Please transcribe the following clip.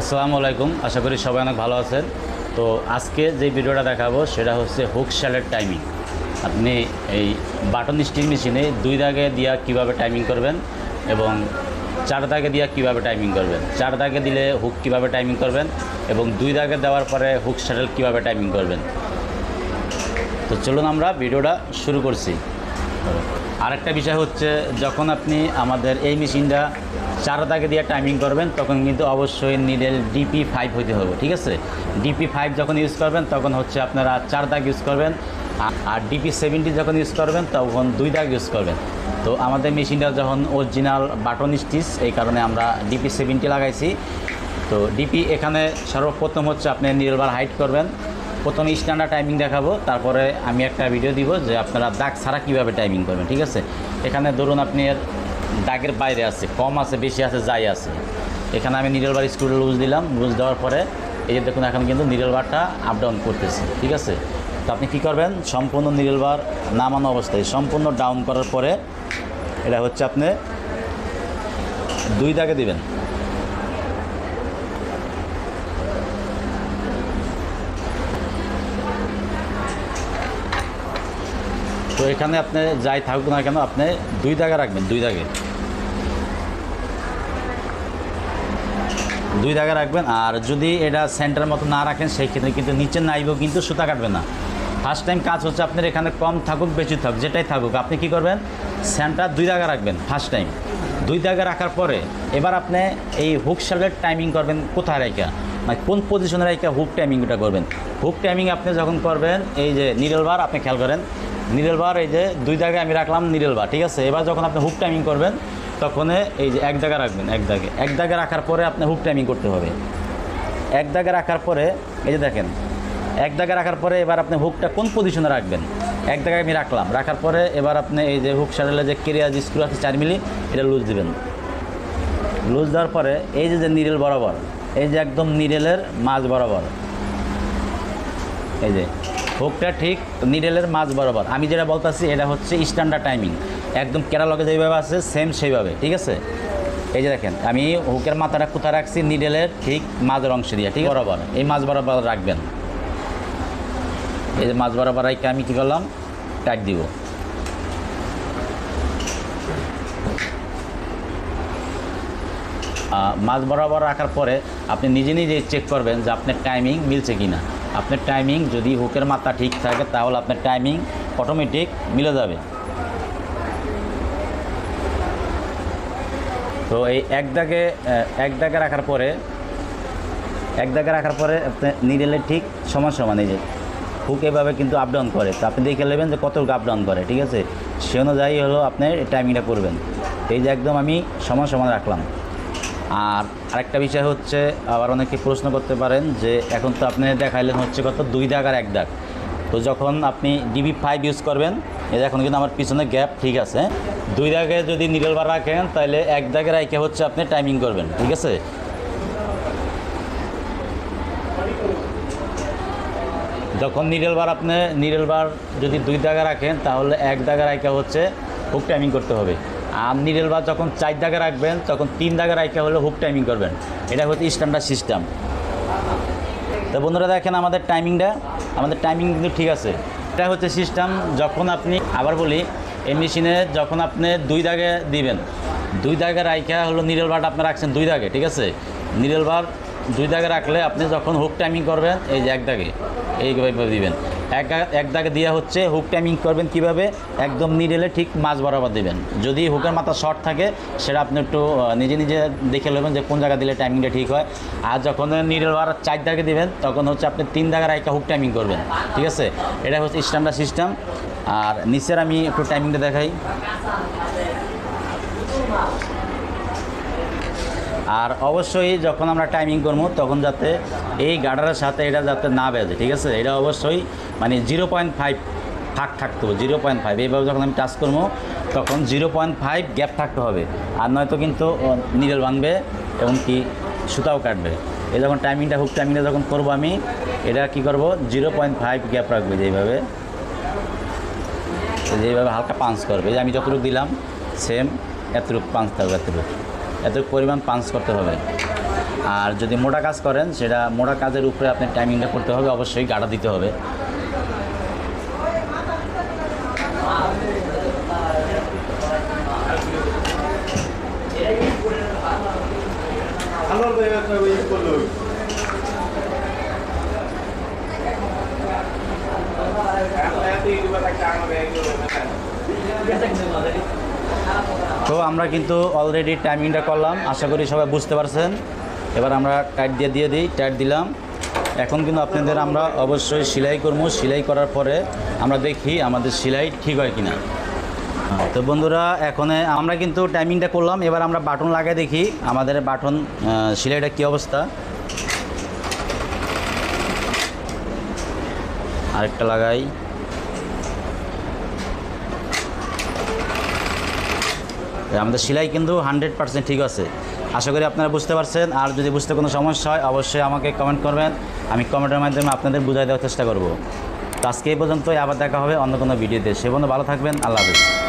আসসালামু আলাইকুম। আশা করি সবাই অনেক ভালো আছেন। তো আজকে যে ভিডিওটা দেখাবো সেটা হচ্ছে হুক শ্যালের টাইমিং। আপনি এই বাটন স্টিল মেশিনে দুই দাগে দিয়া কীভাবে টাইমিং করবেন এবং চার দাগে দিয়া কীভাবে টাইমিং করবেন। চার দাগে দিলে হুক কীভাবে টাইমিং করবেন এবং দুই দাগে দেওয়ার পরে হুক শ্যাটেল কীভাবে টাইমিং করবেন। তো চলুন আমরা ভিডিওটা শুরু করছি। আরেকটা বিষয় হচ্ছে, যখন আপনি আমাদের এই মেশিনটা চার দাগে দিয়ে টাইমিং করবেন, তখন কিন্তু অবশ্যই নিডেল ডিপি ফাইভ হইতে হবে, ঠিক আছে? ডিপি ফাইভ যখন ইউজ করবেন, তখন হচ্ছে আপনারা চার দাগ ইউজ করবেন, আর ডিপি সেভেন্টি যখন ইউজ করবেন, তখন দুই দাগ ইউজ করবেন। তো আমাদের মেশিনটা যখন অরিজিনাল বাটন স্টিচ এই কারণে আমরা ডিপি সেভেন্টি লাগাইছি। তো ডিপি এখানে সর্বপ্রথম হচ্ছে আপনি নির্বার হাইট করবেন। প্রথমে স্ট্যান্ডার্ড টাইমিং দেখাবো, তারপরে আমি একটা ভিডিও দিব যে আপনারা দাগ ছাড়া কীভাবে টাইমিং করবেন, ঠিক আছে? এখানে ধরুন আপনি দাগের বাইরে আছে, কম আছে, বেশি আছে, যাই আছে। এখানে আমি নিডল বার স্ক্রু লুজ দিলাম লুজ দেওয়ার পরে এই যে দেখুন এখন কিন্তু নিডল বারটা আপ ডাউন করতেছে, ঠিক আছে? তো আপনি কী করবেন? সম্পূর্ণ নিডল বার নামানো অবস্থায়, সম্পূর্ণ ডাউন করার পরে এটা হচ্ছে আপনি দুই দাগে দিবেন। তো এখানে আপনি যাই থাকুক না কেন, আপনি দুই দাগে রাখবেন, দুই দাগে। দুই দাগে রাখবেন, আর যদি এটা সেন্টার মতো না রাখেন সেই ক্ষেত্রে কিন্তু নিচে নাইবেও কিন্তু সুতা কাটবে না। ফার্স্ট টাইম কাজ হচ্ছে আপনার এখানে কম থাকুক, বেশি থাকুক, যেটাই থাকুক, আপনি কি করবেন? সেন্টার দুই দাগে রাখবেন ফার্স্ট টাইম দুই দাগে রাখার পরে এবার আপনি এই হুক শালের টাইমিং করবেন কোথায় রেখা মানে কোন পজিশনে রেখে হুক টাইমিংটা করবেন? হুক টাইমিং আপনি যখন করবেন, এই যে নিডল বার আপনি খেয়াল করেন নিডল বার, এই যে দুই জায়গায় আমি রাখলাম নিডল বার, ঠিক আছে? এবার যখন আপনি হুক টাইমিং করবেন, তখন এই যে এক জায়গায় রাখবেন, এক দাগে। এক দাগে রাখার পরে আপনি হুক টাইমিং করতে হবে। এক দাগে রাখার পরে, এই যে দেখেন, এক দাগে রাখার পরে এবার আপনি হুকটা কোন পজিশনে রাখবেন? এক দাগে আমি রাখলাম, রাখার পরে এবার আপনি এই যে হুক সারেলে যে কেরিয়ার যে স্ক্রু আছে চার মিলি, এটা লুজ দিবেন। লুজ দেওয়ার পরে এই যে যে নিডেল বরাবর, এই যে একদম নিডেলের মাঝ বরাবর, এই যে হুকটা ঠিক নিডেলের মাঝ বরাবর। আমি যেটা বলতেছি, এটা হচ্ছে স্ট্যান্ডার্ড টাইমিং একদম কেরালগে যেভাবে আছে সেম সেইভাবে, ঠিক আছে? এই যে দেখেন, আমি হুকের মাথাটা কোথায় রাখছি? নিডেলের ঠিক মাঝের অংশ দিয়ে, ঠিক বরাবর, এই মাঝ বরাবর রাখবেন। এই যে মাঝ বরাবর রাখতে আমি কী করলাম? টাইট দিব। মাছ বরাবর রাখার পরে আপনি নিজে নিজে চেক করবেন যে আপনার টাইমিং মিলছে কি না আপনার টাইমিং যদি হুকের মাথা ঠিক থাকে, তাহলে আপনার টাইমিং অটোমেটিক মিলে যাবে। তো এই এক দাগে এক দাগে রাখার পরে, এক দাগে রাখার পরে আপনি নিডেলে ঠিক সমান সমান, এই যে হুক এভাবে কিন্তু আপ ডাউন করে। তো আপনি দেখে নেবেন যে কতটুকু আপ ডাউন করে, ঠিক আছে? সে অনুযায়ী হলো আপনি টাইমিংটা করবেন। এই যে একদম আমি সমান সমান রাখলাম। আর আরেকটা বিষয় হচ্ছে, আবার অনেকে প্রশ্ন করতে পারেন যে এখন তো আপনি দেখাইলেন হচ্ছে কত, দুই দাগ আর এক দাগ। তো যখন আপনি ডিবি ফাইভ ইউজ করবেন, এই এখন কিন্তু আমার পিছনে গ্যাপ ঠিক আছে, দুই দাগে যদি নিডল বার রাখেন তাহলে এক দাগে রাখে হচ্ছে আপনি টাইমিং করবেন, ঠিক আছে? যখন নিডল বার আপনি নিডল বার যদি দুই দাগা রাখেন, তাহলে এক দাগা রাখা হচ্ছে হুক টাইমিং করতে হবে। আর নিডল বার যখন চার দাগা রাখবেন, তখন তিন দাগা রাখা হলে হুক টাইমিং করবেন। এটা হচ্ছে স্ট্যান্ডার্ড সিস্টেম তো বন্ধুরা দেখেন আমাদের টাইমিংটা আমাদের টাইমিং কিন্তু ঠিক আছে। এটা হচ্ছে সিস্টেম যখন আপনি, আবার বলি, এই মেশিনে যখন আপনি দুই দাগে দিবেন, দুই দাগে রাইখা হলো নিডল বারটা আপনি রাখছেন দুই দাগে, ঠিক আছে? নিডল বার দুই দাগে রাখলে আপনি যখন হুক টাইমিং করবেন, এই যে এক দাগে, এইভাবে দিবেন। এক এক দাগে দেওয়া হচ্ছে হুক টাইমিং করবেন কীভাবে? একদম নিডেলে ঠিক মাছ বরাবর দেবেন। যদি হুকের মাথা শর্ট থাকে, সেটা আপনি একটু নিজে নিজে দেখে নেবেন যে কোন জায়গা দিলে টাইমিংটা ঠিক হয়। আর যখন নিডেল বার চার দাগে দেবেন, তখন হচ্ছে আপনি তিন দাগার একটা হুক টাইমিং করবেন। ঠিক আছে? এটা হচ্ছে স্ট্যান্ডার্ড সিস্টেম আর নিচের আমি একটু টাইমিংটা দেখাই। আর অবশ্যই যখন আমরা টাইমিং করব, তখন যাতে এই গার্ডারের সাথে এটা যাতে না বেজে ঠিক আছে? এটা অবশ্যই মানে জিরো পয়েন্ট ফাইভ ফাঁক থাকতে হবে জিরো পয়েন্ট ফাইভ এইভাবে যখন আমি টাচ করব, তখন জিরো পয়েন্ট ফাইভ গ্যাপ থাকতে হবে। আর নয়তো কিন্তু নিডেল ভাঙবে এবং কি সুতাও কাটবে। এই যখন টাইমিংটা হুক টাইমিংটা যখন করব আমি, এটা কি করব? জিরো পয়েন্ট ফাইভ গ্যাপ রাখবে যেইভাবে যেইভাবে হালকা পাঞ্চ করবে। যে আমি যতটুকু দিলাম সেম এতটুকু পাঞ্চ থাকবে এতটুকু। এতটুকু পরিমাণ পাঞ্চ করতে হবে। আর যদি মোটা কাজ করেন, সেটা মোটা কাজের উপরে আপনি টাইমিংটা করতে হবে, অবশ্যই গাড়া দিতে হবে। তো আমরা কিন্তু অলরেডি টাইমিংটা করলাম। আশা করি সবাই বুঝতে পারছেন। এবার আমরা টাইট দিয়ে দিয়ে দিই টাইট দিলাম। এখন কিন্তু আপনাদের আমরা অবশ্যই সেলাই করব। সেলাই করার পরে আমরা দেখি আমাদের সেলাই ঠিক হয় কিনা। তো বন্ধুরা, এখন আমরা কিন্তু টাইমিংটা করলাম। এবার আমরা বাটন লাগাই দেখি আমাদের বাটন সেলাইটা কী অবস্থা। আরেকটা লাগাই। আমাদের সেলাই কিন্তু হান্ড্রেড পার্সেন্ট ঠিক আছে। আশা করি আপনারা বুঝতে পারছেন। আর যদি বুঝতে কোনো সমস্যা হয়, অবশ্যই আমাকে কমেন্ট করবেন। আমি কমেন্টের মাধ্যমে আপনাদের বুঝাই দেওয়ার চেষ্টা করব। তো আজকে এই পর্যন্তই, আবার দেখা হবে অন্য কোনো ভিডিওতে। সে পর্যন্ত ভালো থাকবেন। আল্লাহ হাফিজ।